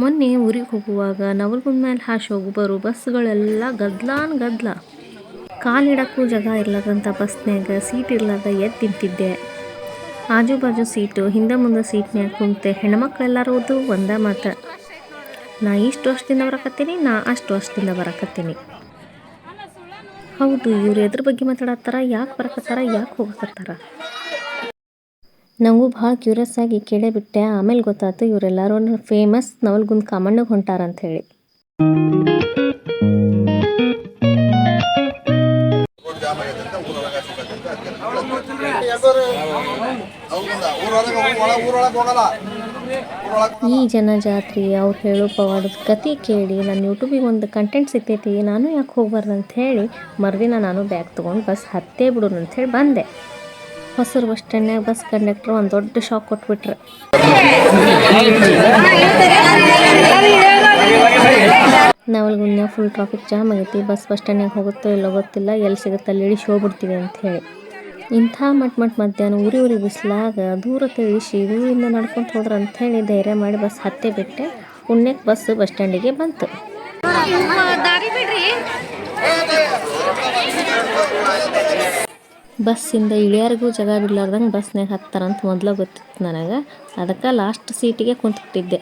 ಮೊನ್ನೆ ಊರಿಗೆ ಹೋಗುವಾಗ ನವಲ್ಗುಂದ ಮೇಲೆ ಹಾಶಿ ಹೋಗಿ ಬರೋ ಬಸ್ಗಳೆಲ್ಲ ಗದ್ಲಾನ್ ಗದ್ಲ. ಕಾಲಿಡಕ್ಕೂ ಜಾಗ ಇರ್ಲಾರ್ದಂಥ ಬಸ್ನ್ಯಾಗ ಸೀಟ್ ಇರ್ಲಾರ್ದ ಎದ್ದು ನಿಂತಿದ್ದೆ. ಆಜು ಬಾಜು ಸೀಟು, ಹಿಂದೆ ಮುಂದೆ ಸೀಟ್ನ್ಯಾಗ ಕುಂತೆ ಹೆಣ್ಮಕ್ಳೆಲ್ಲರೂ ಓದು ಒಂದೇ ಮಾತು. ನಾ ಇಷ್ಟು ವರ್ಷದಿಂದ ಬರಕತ್ತೀನಿ, ನಾ ಅಷ್ಟು ವರ್ಷದಿಂದ ಬರಕತ್ತೀನಿ. ಹೌದು, ಇವ್ರು ಎದ್ರ ಬಗ್ಗೆ ಮಾತಾಡತ್ತಾರ, ಯಾಕೆ ಬರಕತ್ತಾರ, ಯಾಕೆ ಹೋಗಕತ್ತಾರ? ನನಗೂ ಭಾಳ ಕ್ಯೂರಿಯಸ್ ಆಗಿ ಕೇಳೇ ಬಿಟ್ಟೆ ಆಮೇಲೆ ಗೊತ್ತಾಯ್ತು ಇವರೆಲ್ಲರೂ ಫೇಮಸ್ ನವಲ್ಗುಂದ ಕಾಮಣ್ಣಗೆ ಹೊಂಟಾರ ಅಂತ ಹೇಳಿ ಈ ಜನ ಜಾತ್ರೆ ಅವ್ರು ಹೇಳೋ ಪವಾಡದ ಕತೆ ಕೇಳಿ ನನ್ನ ಯೂಟ್ಯೂಬಿಗೆ ಒಂದು ಕಂಟೆಂಟ್ ಸಿಗ್ತೈತಿ, ನಾನು ಯಾಕೆ ಹೋಗ್ಬಾರ್ದು ಅಂತ ಹೇಳಿ ಮರುದಿನ ನಾನು ಬ್ಯಾಗ್ ತೊಗೊಂಡು ಬಸ್ ಹತ್ತೇ ಬಿಡೋಣ ಅಂತ ಹೇಳಿ ಬಂದೆ. ಹೊಸರು ಬಸ್ ಸ್ಟ್ಯಾಂಡ್ನಾಗ ಬಸ್ ಕಂಡಕ್ಟರ್ ಒಂದು ದೊಡ್ಡ ಶಾಕ್ ಕೊಟ್ಬಿಟ್ರೆ. ನವಲ್ಗುಂದ ಫುಲ್ ಟ್ರಾಫಿಕ್ ಜಾಮ್ ಆಗೈತಿ. ಬಸ್ ಬಸ್ ಸ್ಟ್ಯಾಂಡ್ನಾಗ ಹೋಗುತ್ತೋ ಇಲ್ಲೋ ಗೊತ್ತಿಲ್ಲ. ಎಲ್ಲಿ ಸಿಗುತ್ತೆ ಅಲ್ಲಿ ಇಳಿಸಿ ಹೋಗ್ಬಿಡ್ತೀವಿ ಅಂತ ಹೇಳಿ. ಇಂಥ ಮಟ್ ಮಟ್ ಮಧ್ಯಾಹ್ನ ಉರಿ ಉರಿ ಬಿಸಿಲಾಗ ದೂರ ತಿಳಿಸಿ ದೂರಿಂದ ನಡ್ಕೊಂತ ಹೋದ್ರ ಅಂತ ಹೇಳಿ ಧೈರ್ಯ ಮಾಡಿ ಬಸ್ ಹತ್ತೆ ಬಿಟ್ಟೆ. ಪುಣ್ಯಕ್ಕೆ ಬಸ್ ಬಸ್ ಸ್ಟ್ಯಾಂಡಿಗೆ ಬಂತು. ಬಸ್ಸಿಂದ ಇಳಿಯಾರಿಗೂ ಜಾಗ ಬಿಡ್ಲಾರ್ದಂಗೆ ಬಸ್ನಾಗ ಹತ್ತಾರಂತ ಮೊದಲು ಗೊತ್ತಿತ್ತು ನನಗೆ. ಅದಕ್ಕೆ ಲಾಸ್ಟ್ ಸೀಟಿಗೆ ಕುಂತ್ಬಿಟ್ಟಿದ್ದೆ.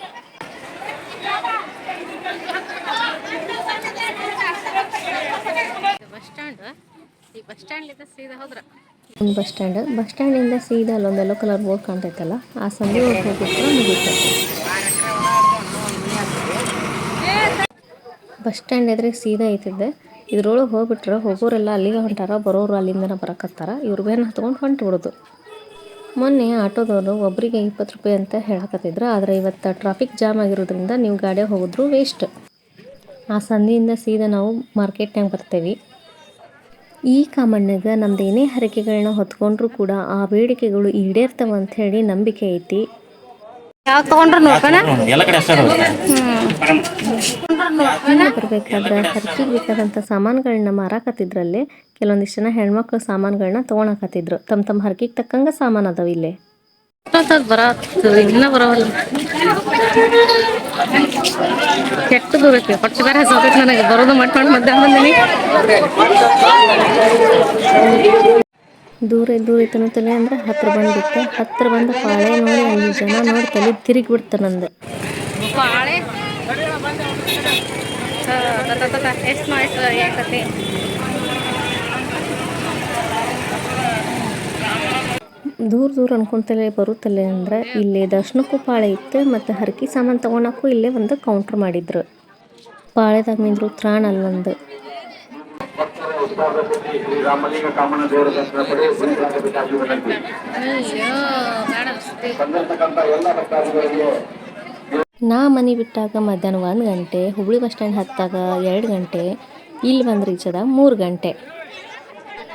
Bus stand? ಈ ಬಸ್ ಸ್ಟ್ಯಾಂಡ್ಲಿಂದ ಸೀದಾ ಹೋದ್ರ? ಒಂದು ಬಸ್ ಸ್ಟ್ಯಾಂಡ್. ಬಸ್ ಸ್ಟ್ಯಾಂಡಿಂದ ಸೀದಾ ಅಲ್ಲೊಂದು ಎಲ್ಲೋ ಕಲರ್ ಬೋರ್ಡ್ ಕಾಣ್ತೈತಲ್ಲ ಆ ಸಂದಿ ಒಳಗೆ ಬಸ್ ಸ್ಟ್ಯಾಂಡ್ ಎದುರಿಗೆ ಸೀದಾ ಐತಿದ್ದೆ. ಇದ್ರೊಳಗೆ ಹೋಗ್ಬಿಟ್ರೆ ಹೋಗೋರೆಲ್ಲ ಅಲ್ಲಿಗೆ ಹೊಂಟಾರ ಬರೋರು ಅಲ್ಲಿಂದನೇ ಬರಕತ್ತಾರ. ಇವ್ರ ಬೇನ ಹತ್ಕೊಂಡು ಹೊಂಟು ಬಿಡೋದು. ಮೊನ್ನೆ ಆಟೋದವರು ಒಬ್ಬರಿಗೆ ಇಪ್ಪತ್ತು ರೂಪಾಯಿ ಅಂತ ಹೇಳಕತ್ತಿದ್ರು ಆದರೆ ಇವತ್ತು ಟ್ರಾಫಿಕ್ ಜಾಮ್ ಆಗಿರೋದ್ರಿಂದ ನೀವು ಗಾಡಿ ಹೋಗಿದ್ರು ವೇಸ್ಟ್ ಆ ಸಂದಿಯಿಂದ ಸೀದಾ ನಾವು ಮಾರ್ಕೆಟ್ನಾಗ ಬರ್ತೇವೆ. ಈ ಕಾಮಣ್ಣಗೆ ನಮ್ದು ಏನೇ ಹರಕೆಗಳನ್ನ ಹೊತ್ಕೊಂಡ್ರೂ ಕೂಡ ಆ ಬೇಡಿಕೆಗಳು ಈಡೇರ್ತವೆ ಅಂತ ಹೇಳಿ ನಂಬಿಕೆ ಐತಿ. ಯಾವ್ದು ತಗೊಂಡ್ರು ನೋಡ್ಕಣ? ಎಲ್ಲ ಬರಬೇಕಾದ್ರೆ ಖರ್ಚಿಗೆ ಬೇಕಾದಂಥ ಸಾಮಾನುಗಳನ್ನ ಮಾರಾಕತ್ತಿದ್ರಲ್ಲಿ ಕೆಲವೊಂದಿಷ್ಟು ಜನ ಹೆಣ್ಮಕ್ಳು ಸಾಮಾನುಗಳನ್ನ ತೊಗೊಳಕತ್ತಿದ್ರು. ತಮ್ಮ ತಮ್ಮ ಹರ್ಕಿಗೆ ತಕ್ಕಂಗ ಸಾಮಾನು ಅದಾವ ಇಲ್ಲಿ. ಬರತ್ತು ಇನ್ನ ಬರೋವಲ್ಲ. ಕೆಟ್ಟ ದೂರಕ್ಕೆ ಹೊಟ್ಟೆ ಬೇರೆ ಹಸೋತೈತಿ ನನಗೆ. ಬರೋದು ಮಾಡ್ಕೊಂಡು ಮಧ್ಯಾಹ್ನ ಬಂದಿನಿ. ದೂರ ದೂರ ಇತ್ತು ತಲೆ ಅಂದ್ರೆ ಹತ್ರ ಬಂದಿತ್ತು ಹತ್ರ ಬಂದ ಪಾಳೆ ನೋಡಿ ಅಲ್ಲಿ ಜನ ನೋಡಿ ತಲೆ ತಿರುಗಿ ಬಿಡ್ತ ನಂದು ಎಷ್ಟು ಯಾಕತಿ ದೂರ ದೂರ ಅನ್ಕೊಂತಲೇ ಬರುತ್ತಲೆ ಅಂದ್ರೆ ಇಲ್ಲಿ ದರ್ಶನಕ್ಕೂ ಪಾಳೆ ಇತ್ತು ಮತ್ತು ಹರಕಿ ಸಾಮಾನು ತೊಗೊಳಕ್ಕೂ ಇಲ್ಲೇ ಒಂದು ಕೌಂಟ್ರ್ ಮಾಡಿದ್ರು. ಪಾಳೆದಾಗ ನಿಂದ್ರು ತ್ರಾಣ ಅಲ್ಲೊಂದು ಎಲ್ಲ ಭಕ್ತಾದಿಗಳಿಗೆ ನಾ ಮನೆ ಬಿಟ್ಟಾಗ ಮಧ್ಯಾಹ್ನ ಒಂದು ಗಂಟೆ, ಹುಬ್ಳಿ ಬಸ್ ಸ್ಟ್ಯಾಂಡ್ ಹತ್ತಾಗ ಎರಡು ಗಂಟೆ ಇಲ್ಲಿ ಬಂದು ರೀಚದಾಗ ಮೂರು ಗಂಟೆ.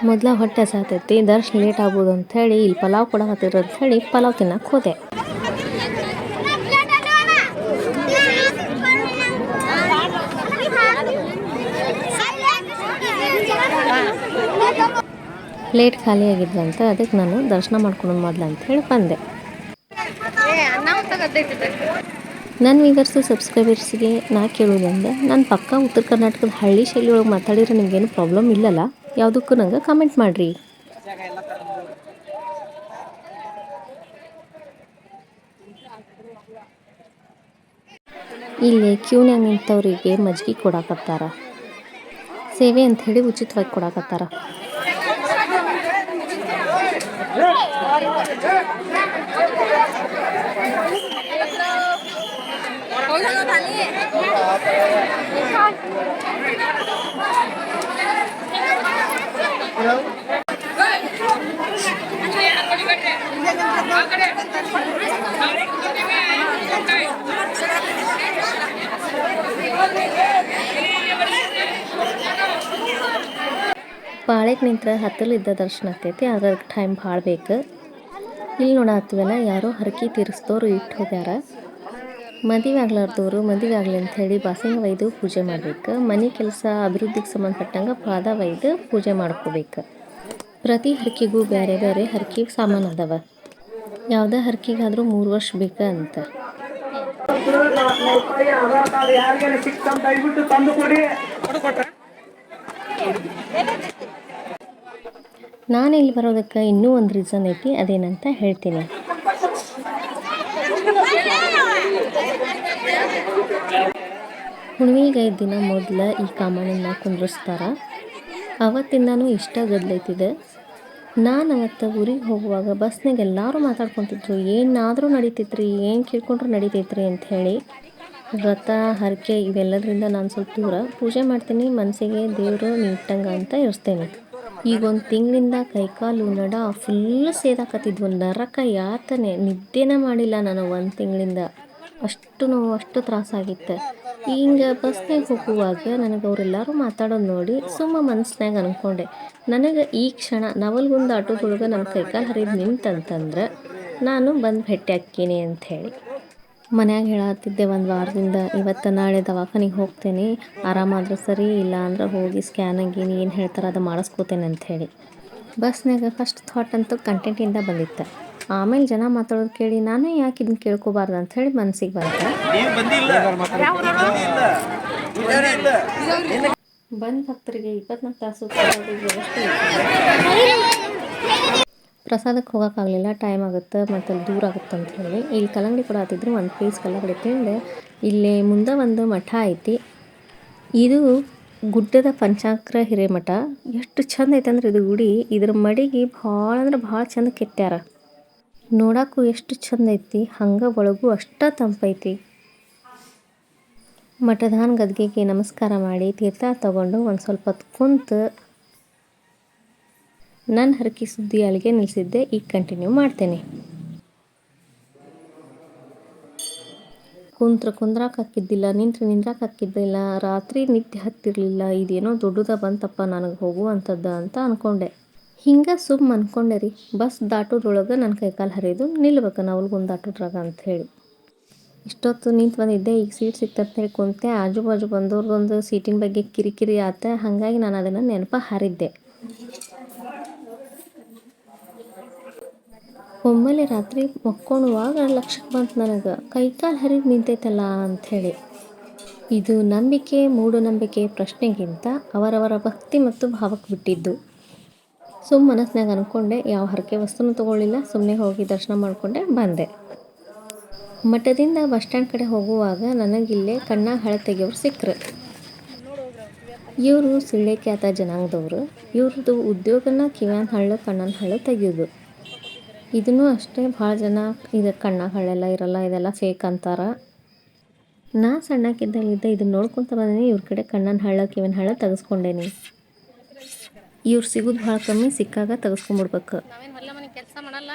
ಮೊದಲ ಹೊಟ್ಟೆ ಸಾತೈತಿ, ದರ್ಶನ ಲೇಟ್ ಆಗ್ಬೋದು ಅಂಥೇಳಿ ಇಲ್ಲಿ ಪಲಾವ್ ಕೂಡ ಹತ್ತಿರ ಅಂಥೇಳಿ ಪಲಾವ್ ತಿನ್ನಕ್ಕೆ ಹೋದೆ. ಪ್ಲೇಟ್ ಖಾಲಿ ಆಗಿದ್ದಂತ ಅದಕ್ಕೆ ನಾನು ದರ್ಶನ ಮಾಡ್ಕೊಂಡು ಮೊದ್ಲು ಅಂತ ಹೇಳಿ ಬಂದೆ ನನ್ನ ವಿವರ್ಸು ಸಬ್ಸ್ಕ್ರೈಬರ್ಸ್ಗೆ ನಾ ಕೇಳೋದಂದ್ರೆ ನನ್ನ ಪಕ್ಕ ಉತ್ತರ ಕರ್ನಾಟಕದ ಹಳ್ಳಿ ಶೈಲಿ ಒಳಗೆ ಮಾತಾಡಿದ್ರೆ ನಿಮಗೇನು ಪ್ರಾಬ್ಲಮ್ ಇಲ್ಲಲ್ಲ? ಯಾವುದಕ್ಕೂ ನಂಗೆ ಕಮೆಂಟ್ ಮಾಡಿರಿ. ಇಲ್ಲಿ ಕ್ಯೂನ್ಯಾಗ ನಿಂತವರಿಗೆ ಮಜ್ಜಿಗೆ ಕೊಡಾಕತ್ತಾರ. ಸೇವೆ ಅಂತ ಹೇಳಿ ಉಚಿತವಾಗಿ ಕೊಡಾಕತ್ತಾರ. ಪಾಳೆಗೆ ನಿಂತ್ರ ಹತ್ತಲಿದ್ದ ದರ್ಶನ ಆಗ್ತೈತಿ ಆದ್ರೆ ಟೈಮ್ ಭಾಳ ಬೇಕು. ಇಲ್ಲಿ ನೋಡತ್ತೀವಲ್ಲ ಯಾರೋ ಹರಕಿ ತೀರಿಸ್ದವ್ರು ಇಟ್ಟು ಹೋಗ್ಯಾರ. ಮದುವೆ ಆಗ್ಲಾರ್ದವರು ಮದುವೆ ಆಗಲಿ ಅಂತ ಹೇಳಿ ಬಾಸಂಗ ಒಯ್ದು ಪೂಜೆ ಮಾಡ್ಬೇಕು. ಮನೆ ಕೆಲಸ, ಅಭಿವೃದ್ಧಿಗೆ ಸಂಬಂಧಪಟ್ಟಂಗೆ ಪಾದ ಒಯ್ದು ಪೂಜೆ ಮಾಡ್ಕೋಬೇಕು. ಪ್ರತಿ ಹರಕೆಗೂ ಬೇರೆ ಬೇರೆ ಹರಕೆ ಸಾಮಾನು ಅದಾವ ಯಾವುದೇ ಹರಕೆಗಾದರೂ ಮೂರು ವರ್ಷ ಬೇಕ ಅಂತ. ನಾನು ಇಲ್ಲಿ ಬರೋದಕ್ಕೆ ಇನ್ನೂ ಒಂದು ರೀಸನ್ ಐತಿ, ಅದೇನಂತ ಹೇಳ್ತೀನಿ. ಹುಣ್ಣಿಮೆಗೆ ದಿನ ಮೊದಲು ಈ ಕಾಮಣ್ಣನ ಕುಂದ್ರಿಸ್ತಾರ. ಅವತ್ತಿಂದನೂ ಇಷ್ಟ ಗದ್ಲೈತಿದೆ. ನಾನು ಅವತ್ತು ಊರಿಗೆ ಹೋಗುವಾಗ ಬಸ್ನಾಗ ಎಲ್ಲರೂ ಮಾತಾಡ್ಕೊತಿದ್ರು. ಏನಾದರೂ ನಡೀತೈತ್ರಿ, ಏನು ಕೇಳ್ಕೊಂಡ್ರು ನಡೀತೈತ್ರಿ ಹೇಳಿ ವ್ರತ, ಹರಕೆ ಇವೆಲ್ಲದರಿಂದ ನಾನು ಸ್ವಲ್ಪ ದೂರ. ಪೂಜೆ ಮಾಡ್ತೀನಿ ಮನಸ್ಸಿಗೆ ದೇವರು ನೀಟ್ಟಂಗ ಅಂತ ಇರಿಸ್ತೇನೆ. ಈಗ ಒಂದು ತಿಂಗಳಿಂದ ಕೈಕಾಲು ನಡ ಫುಲ್ ಸೇದಾಕತ್ತಿದ್ವು. ನರಕ ಯಾತನೆ, ನಿದ್ದೆನೇ ಮಾಡಿಲ್ಲ ನಾನು ಒಂದು ತಿಂಗಳಿಂದ. ಅಷ್ಟು ಅಷ್ಟು ತ್ರಾಸಾಗಿತ್ತು ಹಿಂಗೆ ಬಸ್ನಾಗ ಹೋಗುವಾಗ ನನಗೆ ಅವರೆಲ್ಲರೂ ಮಾತಾಡೋದು ನೋಡಿ ಸುಮ್ಮ ಮನಸ್ನಾಗ ಅನ್ಕೊಂಡೆ. ನನಗೆ ಈ ಕ್ಷಣ ನವಲ್ಗುಂದ ಆಟೋದೊಳಗೆ ನಮ್ಮ ಕೈಕಾಲು ಹರಿದು ನಿಂತಂತಂದ್ರೆ ನಾನು ಬಂದು ಭೇಟಿ ಹಾಕ್ತೀನಿ ಅಂಥೇಳಿ ಮನ್ಯಾಗ ಹೇಳತ್ತಿದ್ದೆ ಒಂದು ವಾರದಿಂದ, ಇವತ್ತು ನಾಳೆ ದವಾಖಾನಿಗೆ ಹೋಗ್ತೇನೆ. ಆರಾಮಾದ್ರೆ ಸರಿ ಇಲ್ಲ ಅಂದ್ರೆ ಹೋಗಿ ಸ್ಕ್ಯಾನ್ ಆಗೀನಿ ಏನು ಹೇಳ್ತಾರೆ ಅದು ಮಾಡಿಸ್ಕೋತೇನೆ ಅಂಥೇಳಿ ಬಸ್ನಾಗ ಫಸ್ಟ್ ಥಾಟ್ ಅಂತೂ ಕಂಟೆಂಟಿಂದ ಬಂದಿತ್ತು. ಆಮೇಲೆ ಜನ ಮಾತಾಡೋದು ಕೇಳಿ ನಾನು ಯಾಕೆ ಇದನ್ನ ಕೇಳ್ಕೋಬಾರ್ದು ಅಂತ ಹೇಳಿ ಮನಸ್ಸಿಗೆ ಬಂತು ಬಂದ್ ಭಕ್ತರಿಗೆ ಇಪ್ಪತ್ನಾಲ್ಕು ತಾಸು. ಪ್ರಸಾದಕ್ಕೆ ಹೋಗೋಕ್ಕಾಗಲಿಲ್ಲ ಟೈಮ್ ಆಗುತ್ತೆ ಮತ್ತು ಅಲ್ಲಿ ದೂರ ಆಗುತ್ತೆ ಅಂತ ಹೇಳಿ. ಇಲ್ಲಿ ಕಲ್ಲಂಗಡಿ ಕೂಡ ಹತ್ತಿದ್ರು ಒಂದು ಪೀಸ್ ಕಲ್ಲಂಗಡಿ ತಿಂದು. ಇಲ್ಲಿ ಮುಂದೆ ಒಂದು ಮಠ ಐತಿ. ಇದು ಗುಡ್ಡದ ಪಂಚಾಕ್ರ ಹಿರೇಮಠ. ಎಷ್ಟು ಚಂದ ಐತೆ ಅಂದ್ರೆ ಇದು ಗುಡಿ. ಇದ್ರ ಮಡಿಗೆ ಭಾಳ ಅಂದ್ರೆ ಭಾಳ ಚಂದ ಕೆತ್ತ್ಯಾರ ನೋಡಕ್ಕೂ ಎಷ್ಟು ಚಂದ ಐತಿ ಹಂಗೆ ಒಳಗೂ ಅಷ್ಟ ತಂಪೈತಿ. ಮಠದಾನ್ ಗದ್ಗೆಗೆ ನಮಸ್ಕಾರ ಮಾಡಿ ತೀರ್ಥ ತಗೊಂಡು ಒಂದು ಸ್ವಲ್ಪ ಹೊತ್ತು ಕುಂತು ನನ್ನ ಹರಕಿ ಸುದ್ದಿ ಅಲ್ಲಿಗೆ ನಿಲ್ಲಿಸಿದ್ದೆ ಈಗ ಕಂಟಿನ್ಯೂ ಮಾಡ್ತೇನೆ. ಕುಂತ್ರ ಕುಂದ್ರಾಕ್ ಹಾಕಿದ್ದಿಲ್ಲ, ನಿಂತ್ರೆ ನಿಂದ್ರಾಕ್ ಹಾಕಿದ್ದಿಲ್ಲ, ರಾತ್ರಿ ನಿದ್ದೆ ಹತ್ತಿರಲಿಲ್ಲ, ಇದೇನೋ ದೊಡ್ಡದ ಬಂತಪ್ಪ ನನಗೆ ಹೋಗುವಂಥದ್ದು ಅಂತ ಅಂದ್ಕೊಂಡೆ ಹಿಂಗೆ ಸುಮ್ಮ ಅಂದ್ಕೊಂಡೆ ರೀ ಬಸ್ ದಾಟೋದ್ರೊಳಗೆ ನನ್ನ ಕೈಕಾಲು ಹರಿದು ನಿಲ್ಬೇಕು ನವಲ್ಗುಂದ ದಾಟೋದ್ರಾಗ ಅಂತ ಇಷ್ಟೊತ್ತು ನಿಂತು ಬಂದಿದ್ದೆ, ಈಗ ಸೀಟ್ ಸಿಕ್ತಂತ ಹೇಳಿ ಕುಂತೆ ಆಜು ಬಾಜು ಬಂದವ್ರದ್ದೊಂದು ಸೀಟಿನ ಬಗ್ಗೆ ಕಿರಿಕಿರಿ ಆತ, ಹಾಗಾಗಿ ನಾನು ಅದನ್ನು ನೆನಪ ಹಾರಿದ್ದೆ. ಒಮ್ಮೆಲೆ ರಾತ್ರಿ ಮಕ್ಕೊಳ್ಳುವಾಗ ಲಕ್ಷಕ್ಕೆ ಬಂತು ನನಗೆ, ಕೈಕಾಲು ಹರಿದು ನಿಂತೈತಲ್ಲ ಅಂಥೇಳಿ ಇದು ನಂಬಿಕೆ, ಮೂಢನಂಬಿಕೆ ಪ್ರಶ್ನೆಗಿಂತ ಅವರವರ ಭಕ್ತಿ ಮತ್ತು ಭಾವಕ್ಕೆ ಬಿಟ್ಟಿದ್ದು. ಸುಮ್ಮ ಮನಸ್ಸಿನಾಗ ಅಂದ್ಕೊಂಡೆ ಯಾವ ಹರಕೆ ವಸ್ತುನೂ ತೊಗೊಳ್ಳಿಲ್ಲ ಸುಮ್ಮನೆ ಹೋಗಿ ದರ್ಶನ ಮಾಡಿಕೊಂಡೆ, ಬಂದೆ. ಮಠದಿಂದ ಬಸ್ ಸ್ಟ್ಯಾಂಡ್ ಕಡೆ ಹೋಗುವಾಗ ನನಗಿಲ್ಲೇ ಕಣ್ಣಾಗ ಹಳೆ ತೆಗಿಯೋರು ಸಿಕ್ಕರು ಇವರು ಸಿಳ್ಳೆಕ್ಯಾತ ಜನಾಂಗದವರು ಇವ್ರದ್ದು ಉದ್ಯೋಗನ ಕಿವ್ಯಾನ ಹಳ್ಳು, ಕಣ್ಣನ ಹಳ್ಳು ತೆಗೆಯೋದು. ಇದನ್ನು ಅಷ್ಟೇ ಭಾಳ ಜನ ಇದು ಕಣ್ಣಾಗ ಹಳ್ಳೆಲ್ಲ ಇರಲ್ಲ, ಇದೆಲ್ಲ ಫೇಕ್ ಅಂತಾರ. ನಾ ಸಣ್ಣಕ್ಕಿದ್ದಲ್ಲಿದ್ದ ಇದನ್ನ ನೋಡ್ಕೊತ ಬಂದೀನಿ, ಇವ್ರ ಕಡೆ ಕಣ್ಣನ ಹಳ್ಳ ಕಿವಿನ ಹಳ್ಳ ತೆಗೆಸ್ಕೊಂಡೇನಿ. ಇವ್ರು ಸಿಗೋದು ಭಾಳ ಕಮ್ಮಿ ಸಿಕ್ಕಾಗ ತೆಗೆಸ್ಕೊಂಡ್ಬಿಡ್ಬೇಕು ನಾವೇನು ಹೊಲ ಮನೆ ಕೆಲಸ ಮಾಡಲ್ಲ?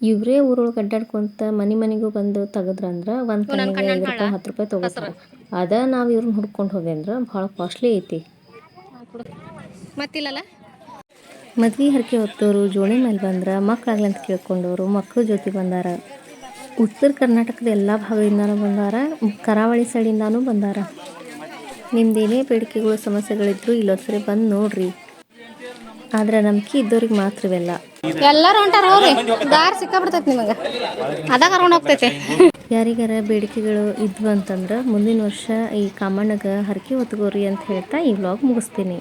ಇವರೇ ಊರೊಳಗೆ ಅಡ್ಡಾಡ್ಕೊಂತ ಮನೆ ಮನೆಗೂ ಬಂದು ತೆಗೆದ್ರಂದ್ರೆ ಒಂದು ಕಣ್ಣಿಗೆ ಐದು ರೂಪಾಯಿ ಹತ್ತು ರೂಪಾಯಿ ತೊಗೋತಾರೆ. ಅದ ನಾವು ಇವ್ರನ್ನ ಹುಡ್ಕೊಂಡು ಹೋದೆ ಬಹಳ ಭಾಳ ಕಾಸ್ಟ್ಲಿ ಐತಿ. ಮತ್ತಿಲ್ಲಲ್ಲ? ಮದ್ವೆ ಹರಕೆ ಹೊತ್ತೋರು ಜೋಳಿ ಮೇಲೆ ಬಂದ್ರೆ ಮಕ್ಕಳಾಗ್ಲಿ ಅಂತ ಕೇಳ್ಕೊಂಡವರು ಮಕ್ಕಳ ಜೊತೆ ಬಂದಾರ. ಉತ್ತರ ಕರ್ನಾಟಕದ ಎಲ್ಲ ಭಾಗದಿಂದನೂ ಬಂದಾರ ಕರಾವಳಿ ಸೈಡಿಂದನೂ ಬಂದಾರ. ನಿಮ್ದೇನೇ ಬೇಡಿಕೆಗಳು ಸಮಸ್ಯೆಗಳಿದ್ರು ಇಲ್ಲೊಂದ್ಸರಿ ಬಂದು ನೋಡ್ರಿ. ಆದ್ರೆ ನಂಬಿಕೆ ಇದ್ದವ್ರಿಗೆ ಮಾತ್ರ ಇವೆಲ್ಲ ಎಲ್ಲರೂ ಹೊಂಟಾರ ಹೋಗ್ರಿ ದಾರಿ ಸಿಕ್ಕಾಬಿಡ್ತೈತಿ ನಿಮಗೆ. ಅದ ಕರ್ಕೊಂಡು ಹೋಗ್ತೈತೆ. ಯಾರಿಗಾರ ಬೇಡಿಕೆಗಳು ಇದ್ವು ಅಂತಂದ್ರೆ ಮುಂದಿನ ವರ್ಷ ಈ ಕಾಮಣ್ಣಗ ಹರಕೆ ಹೊತ್ಕೋರಿ ಅಂತ ಹೇಳ್ತಾ ಈ ವ್ಲಾಗ್ ಮುಗಿಸ್ತೀನಿ.